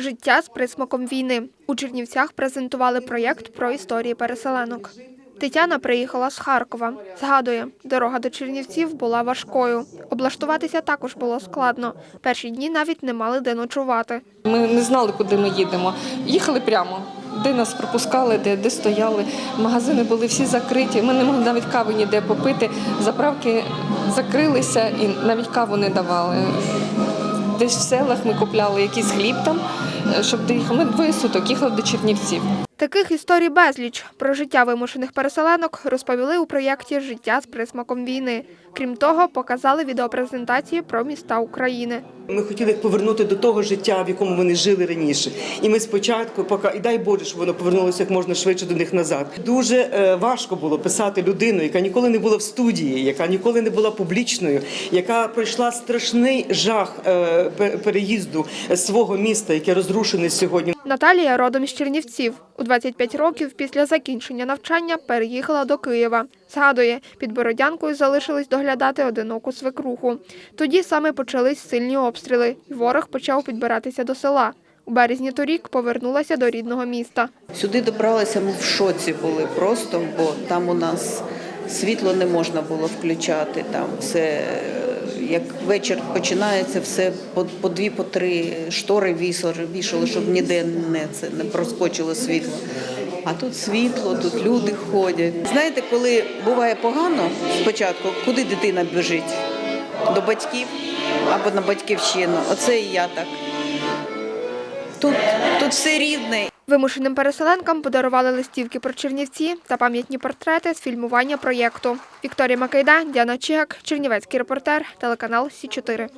Життя з присмаком війни. У Чернівцях презентували проєкт про історії переселенок. Тетяна приїхала з Харкова. Згадує, дорога до Чернівців була важкою. Облаштуватися також було складно. Перші дні навіть не мали де ночувати. Ми не знали, куди ми їдемо. Їхали прямо. Де нас пропускали, де, де стояли. Магазини були всі закриті. Ми не могли навіть кави ніде попити. Заправки закрилися і навіть каву не давали. Десь в селах ми купляли якийсь хліб там, щоб доїхали. Ми двоє суток їхали до Чернівців. Таких історій безліч про життя вимушених переселенок розповіли у проєкті Життя з присмаком війни. Крім того, показали відеопрезентації про міста України. Ми хотіли повернути до того життя, в якому вони жили раніше. І ми спочатку, поки і дай Боже, щоб воно повернулося як можна швидше до них назад. Дуже е, важко було писати людину, яка ніколи не була в студії, яка ніколи не була публічною, яка пройшла страшний жах е, переїзду свого міста, яке розрушене сьогодні. Наталія родом з Чернівців. У 25 років після закінчення навчання переїхала до Києва. Згадує, під Бородянкою залишились доглядати одиноку свекруху. Тоді саме почались сильні обстріли, і ворог почав підбиратися до села. У березні торік повернулася до рідного міста. Сюди добралися, ми в шоці були просто, бо там у нас світло не можна було включати. Там все, як вечір починається, все по, по дві, по три штори вішали, щоб ніде не, це, не проскочило світло. А тут світло, тут люди ходять. Знаєте, коли буває погано спочатку, куди дитина біжить? До батьків або на батьківщину. Оце і я так. Тут, тут все рідне. Вимушеним переселенкам подарували листівки про Чернівці та пам'ятні портрети з фільмування проєкту. Вікторія Макайда, Діана Чигак, Чернівецький репортер, телеканал Сі 4